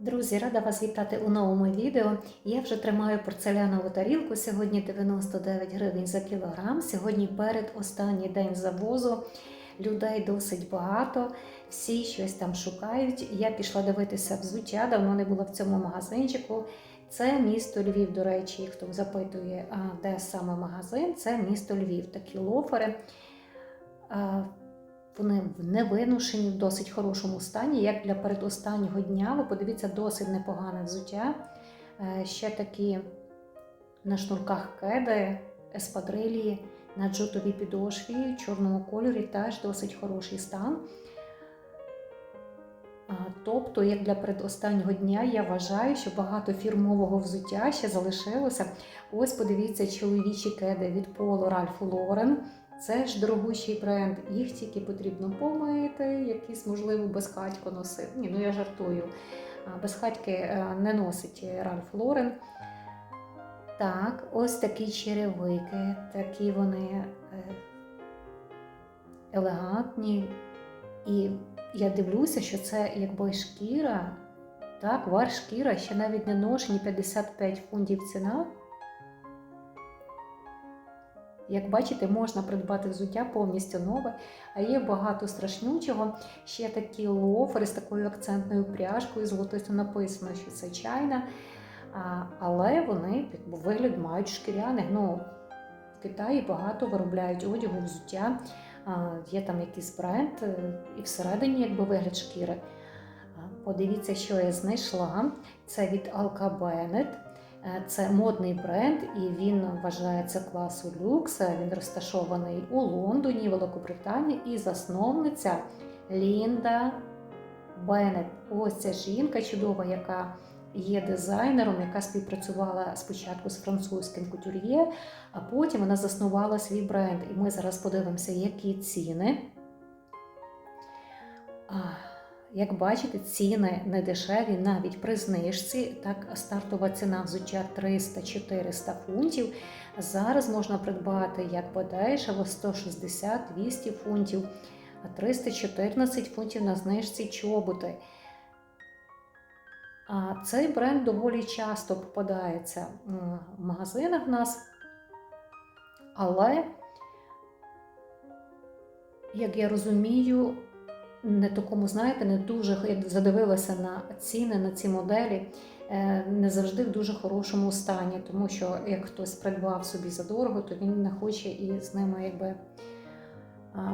Друзі, рада вас вітати у новому відео. Я вже тримаю порцелянову тарілку. Сьогодні 99 гривень за кілограм. Сьогодні перед останній день завозу. Людей досить багато, всі щось там шукають. Я пішла дивитися взуття, давно не була в цьому магазинчику. Це місто Львів, до речі, хто запитує, де саме магазин, це місто Львів. Такі лофери. Вони невиношені, в досить хорошому стані, як для передостаннього дня. Ви подивіться, досить непогане взуття. Е, Ще такі на шнурках кеди, еспадрилі, на джутовій підошві, в чорному кольорі теж досить хороший стан. Тобто, як для передостаннього дня, я вважаю, що багато фірмового взуття ще залишилося. Ось подивіться, чоловічі кеди від Polo Ralph Lauren. Це ж дорогущий бренд. Їх тільки потрібно помити, якісь, можливо, безхатько носити. Ні, ну я жартую. Безхатьки е, не носить Ральф Лорен. Так, ось такі черевики, такі вони е, елегантні. І я дивлюся, що це якби шкіра, так, вар шкіра, ще навіть не ношені 55 фунтів ціна. Як бачите, можна придбати взуття повністю нове, а є багато страшнючого. Ще такі лофери з такою акцентною пряжкою, золотисто написано, що це чайна. Але вони вигляд мають шкіряних. Ну, в Китаї багато виробляють одягу, взуття. Є там якийсь бренд, е, і всередині якби вигляд шкіри. Подивіться, що я знайшла. Це від Alka Bennett. Е, Це модний бренд, і він вважається класу люкс. Він розташований у Лондоні, Великобританії, і засновниця Лінда Беннет. Ось ця жінка чудова, яка є дизайнером, яка співпрацювала спочатку з французьким кутюр'є, а потім вона заснувала свій бренд. І ми зараз подивимося, які ціни. Як бачите, ціни не дешеві навіть при знижці. Так, стартова ціна взуття 300-400 фунтів. Зараз можна придбати як подешево 160-200 фунтів, а 314 фунтів на знижці чоботи. А цей бренд доволі часто попадається в магазинах в нас. Але, як я розумію, не такому, знаєте, не дуже я задивилася на ціни на ці моделі, е, не завжди в дуже хорошому стані, тому що як хтось придбав собі задорого, то він не хоче і з ними якби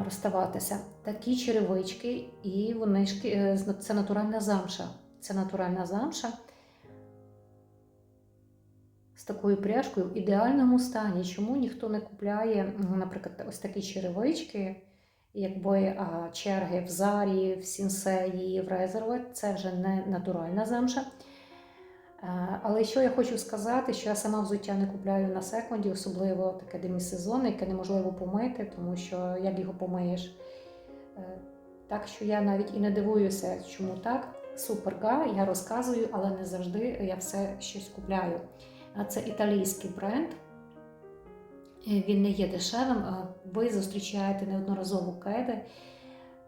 розставатися. Такі черевички, і вони е, це натуральна замша. Це натуральна замша з такою пряжкою в ідеальному стані. Чому ніхто не купляє, наприклад, ось такі черевички? Якби черги в Зарі, в Сінсеї, в Резерве, це вже не натуральна замша. Але що я хочу сказати, що я сама взуття не купляю на секунді, особливо таке демісезонне, яке неможливо помити, тому що як його помиєш. Е, Так що я навіть і не дивуюся, чому так. Суперга, я розказую, але не завжди я все щось купляю. А Це італійський бренд. Він не є дешевим. Ви зустрічаєте неодноразово кеди.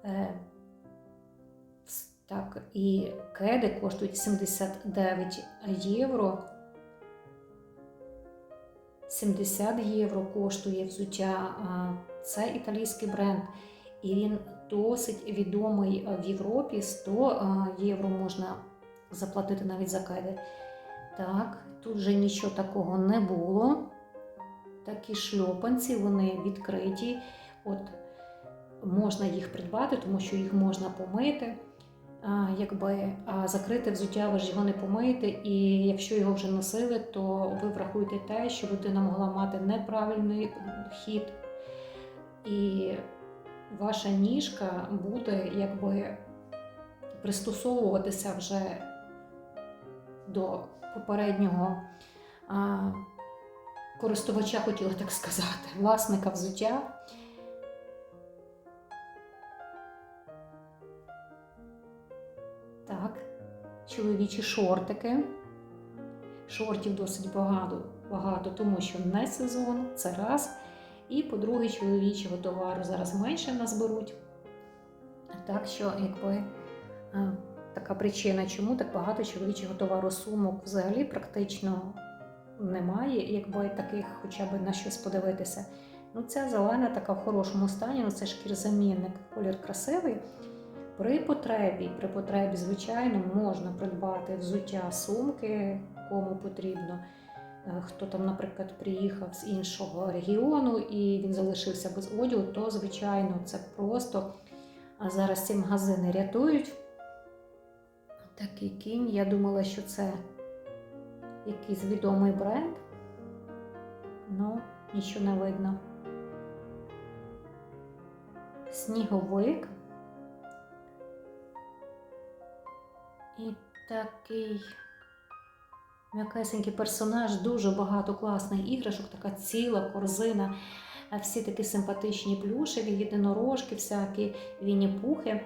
Е, Так, і кеди коштують 79 євро. 70 євро коштує взуття. Це італійський бренд. І він досить відомий в Європі. 100 євро можна заплатити навіть за кеди. Так, тут вже нічого такого не було такі шльопанці, вони відкриті. От Можна їх придбати, тому що їх можна помити. А, якби, а закрите взуття ви ж його не помиєте, і якщо його вже носили, то ви врахуєте те, що людина могла мати неправильний хід, і ваша ніжка буде якби пристосовуватися вже до попереднього. А, користувача, хотіла так сказати, власника взуття. Так, чоловічі шортики. Шортів досить багато, багато, тому що не сезон, це раз. І, по-друге, чоловічого товару зараз менше нас беруть. Так що, якби е, така така причина, чому так багато чоловічого товару сумок взагалі практично немає, якби таких хоча б на щось подивитися. Ну, ця зелена така в хорошому стані, ну це шкірзамінник, колір красивий. При потребі, при потребі, звичайно, можна придбати взуття сумки, кому потрібно. Е, Хто там, наприклад, приїхав з іншого регіону і він залишився без одягу, то звичайно це просто а зараз ці магазини рятують. Такий кінь. Я думала, що це якийсь відомий бренд. Ну, нічого не видно. Сніговик. І такий м'якесенький персонаж, дуже багато класних іграшок, така ціла корзина. Всі такі симпатичні плюшеві, єдинорожки, всякі вінні-пухи.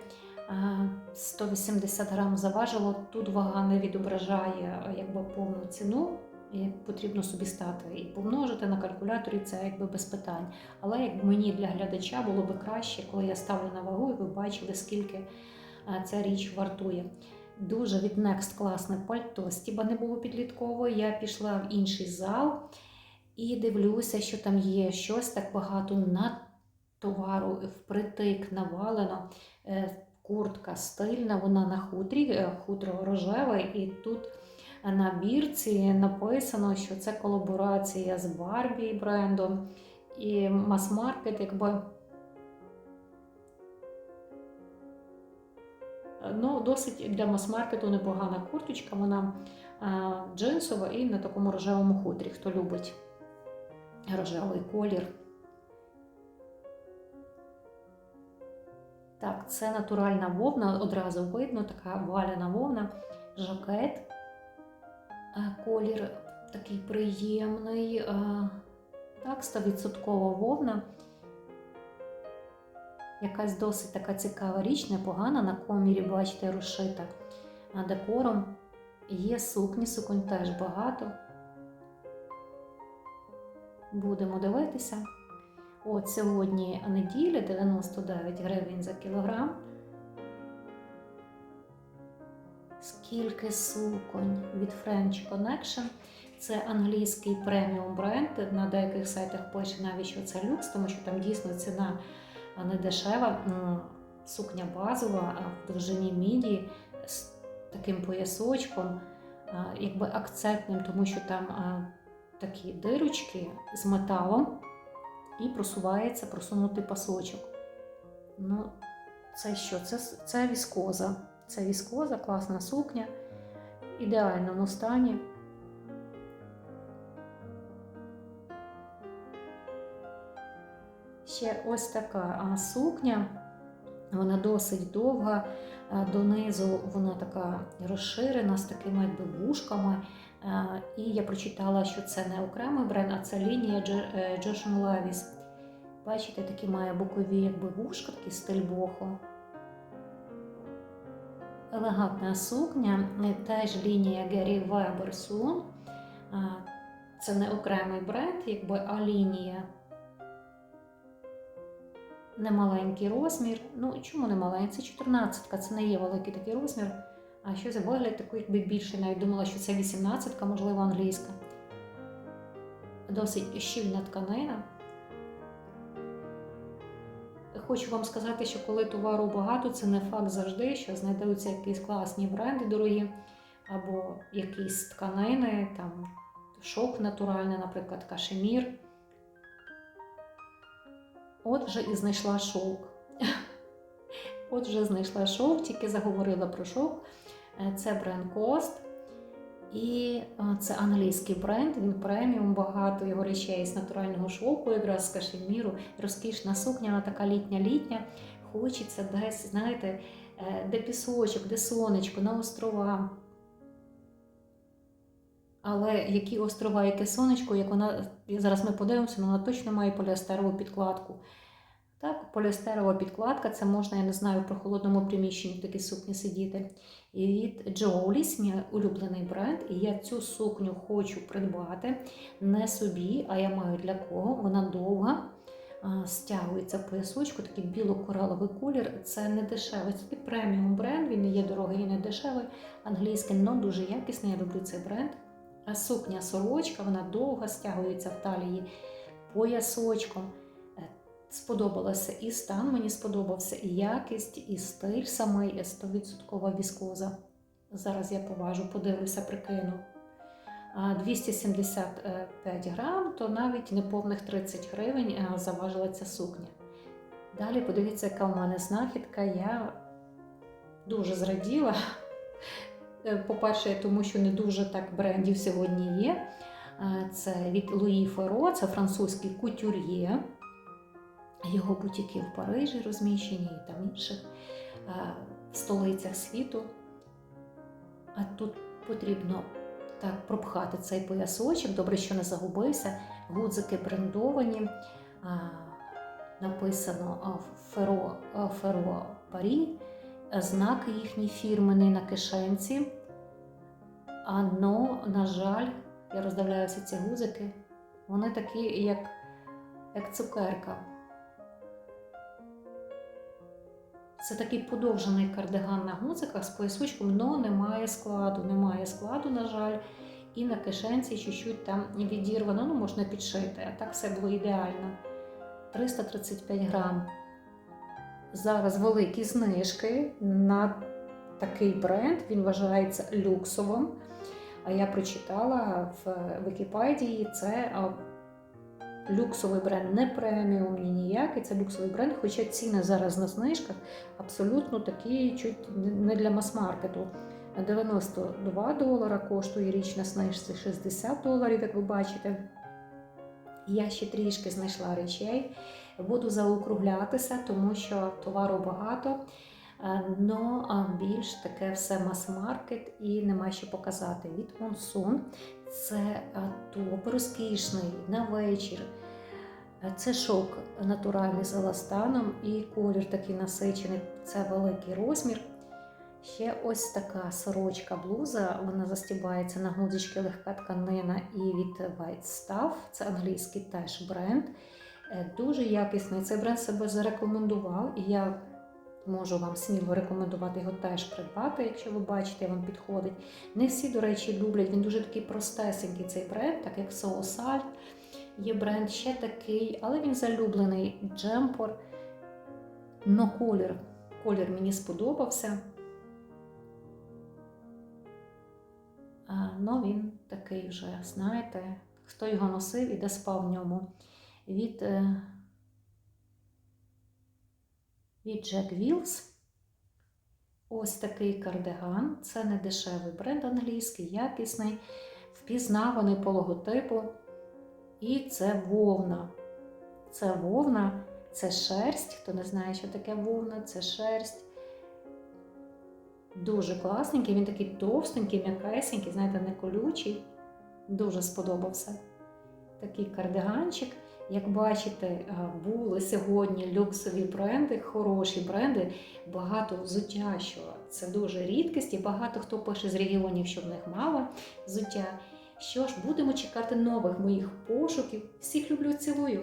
А, 180 грам заважило. Тут вага не відображає якби, повну ціну. І потрібно собі стати і помножити на калькуляторі, це якби без питань. Але як мені для глядача було би краще, коли я ставлю на вагу, і ви бачили, скільки а, ця річ вартує. Дуже від Next класне пальто. Стіба не було підліткової. Я пішла в інший зал і дивлюся, що там є щось так багато на товару впритик навалено. Е, Куртка стильна, вона на хутрі, е, хутро рожеве, і тут на бірці написано, що це колаборація з Барбі брендом і мас-маркет, якби. Ну, досить для мас-маркету непогана курточка, вона а, джинсова і на такому рожевому хутрі, хто любить рожевий колір. Так, це натуральна вовна, одразу видно, така валяна вовна, жакет. Колір такий приємний. Так, 100% вовна. Якась досить така цікава річ, непогана, на комірі, бачите, розшита декором. Є сукні, суконь теж багато. Будемо дивитися. От сьогодні неділя 99 гривень за кілограм. Скільки суконь від French Connection. Це англійський преміум бренд. На деяких сайтах пише навіть, що це люкс, тому що там дійсно ціна не дешева. Сукня базова в довжині міді з таким поясочком, якби акцентним, тому що там такі дирочки з металом і просувається просунутий пасочок. Ну, це що? Це, це віскоза. Це віскоза, класна сукня, в ідеальному стані. Ще ось така а, сукня, вона досить довга, донизу вона така розширена з такими вушками. І я прочитала, що це не окремий бренд, а це лінія Joshua Levis. Бачите, такі має бокові якби вушка, такий стиль бохо. Елегантна сукня, е, теж лінія Gary Weber Sun. Це не окремий бренд, якби, а лінія. Немаленький розмір. Ну, чому не маленький? Це 14 це не є великий такий розмір. А що за вигляд якби більше, навіть думала, що це 18 можливо, англійська. Досить щільна тканина. Хочу вам сказати, що коли товару багато, це не факт завжди, що знайдуться якісь класні бренди дорогі, або якісь тканини, там шовк натуральний, наприклад, кашемір. От вже і знайшла шовк. От вже знайшла шовк, тільки заговорила про шовк. Е, Це бренд Cost. І е, це англійський бренд, він преміум, багато його речей з натурального шовку, якраз з кашеміру. Розкішна сукня, вона така літня-літня. Хочеться десь, знаєте, е, де пісочок, де сонечко, на острова. Але які острова, яке сонечко, як вона, зараз ми подивимося, вона точно має поліестерову підкладку. Так, поліестерова підкладка, це можна, я не знаю, в прохолодному приміщенні в такій сукні сидіти. І від Джоуліс, мій улюблений бренд, і я цю сукню хочу придбати не собі, а я маю для кого. Вона довга, стягується поясочку, такий біло-кораловий колір. Це не дешевий, це преміум бренд, він не є дорогий і не дешевий, англійський, але дуже якісний. Я люблю цей бренд. А сукня сорочка, вона довга, стягується в талії поясочком. Сподобалося і стан, мені сподобався, і якість, і стиль самий, 100% віскоза. Зараз я поважу, подивлюся, прикину. 275 грам, то навіть неповних 30 гривень заважила ця сукня. Далі подивіться, яка в мене знахідка. Я дуже зраділа. Е, По-перше, тому що не дуже так брендів сьогодні є. Це від Луї Феро, це французький кутюр'є. Його бутіки в Парижі розміщені і там інших е, столицях світу. А тут потрібно так пропхати цей поясочок. Добре, що не загубився. Гудзики брендовані. Написано а, Феро, Феро Парі. Знак їхній фірменний на кишенці. А но, на жаль, я роздивляюся ці гудзики. Вони такі, як, як цукерка. Це такий подовжений кардиган на гудзиках з поясочком, але немає складу. Немає складу, на жаль, і на кишенці чуть-чуть там відірвано, ну можна підшити. А так все було ідеально. 335 грам. Зараз великі знижки на такий бренд. Він вважається люксовим. А я прочитала в Вікіпедії це люксовий бренд, не преміум, ні ніякий. Це люксовий бренд, хоча ціни зараз на знижках абсолютно такі, чуть не для мас-маркету. 92 долара коштує річ на знижці 60 доларів, як ви бачите. Я ще трішки знайшла речей. Буду заокруглятися, тому що товару багато, але більш таке все мас-маркет і нема що показати. Від Монсун це топ розкішний на вечір. Це шок натуральний з еластаном і колір такий насичений. Це великий розмір. Ще ось така сорочка блуза, вона застібається на гудзички легка тканина і від White Stuff. Це англійський теж бренд. Е, Дуже якісний. Цей бренд себе зарекомендував, і я можу вам сміло рекомендувати його теж придбати, якщо ви бачите, вам підходить. Не всі, до речі, люблять. Він дуже такий простесенький цей бренд, так як Soul Є бренд ще такий, але він залюблений джемпор. Но колір. Колір мені сподобався. Ну, він такий вже, знаєте, хто його носив і де спав в ньому. Від, е, від Jack Wills. Ось такий кардиган. Це не дешевий бренд англійський, якісний, впізнаваний по логотипу. І це вовна. Це вовна, це шерсть. Хто не знає, що таке вовна, це шерсть. Дуже класненький, він такий товстенький, м'якесенький, знаєте, не колючий. Дуже сподобався. Такий кардиганчик. Як бачите, були сьогодні люксові бренди, хороші бренди, багато взуття, що це дуже рідкість, і багато хто пише з регіонів, що в них мало взуття. Що ж, будемо чекати нових моїх пошуків. Всіх люблю, цілую!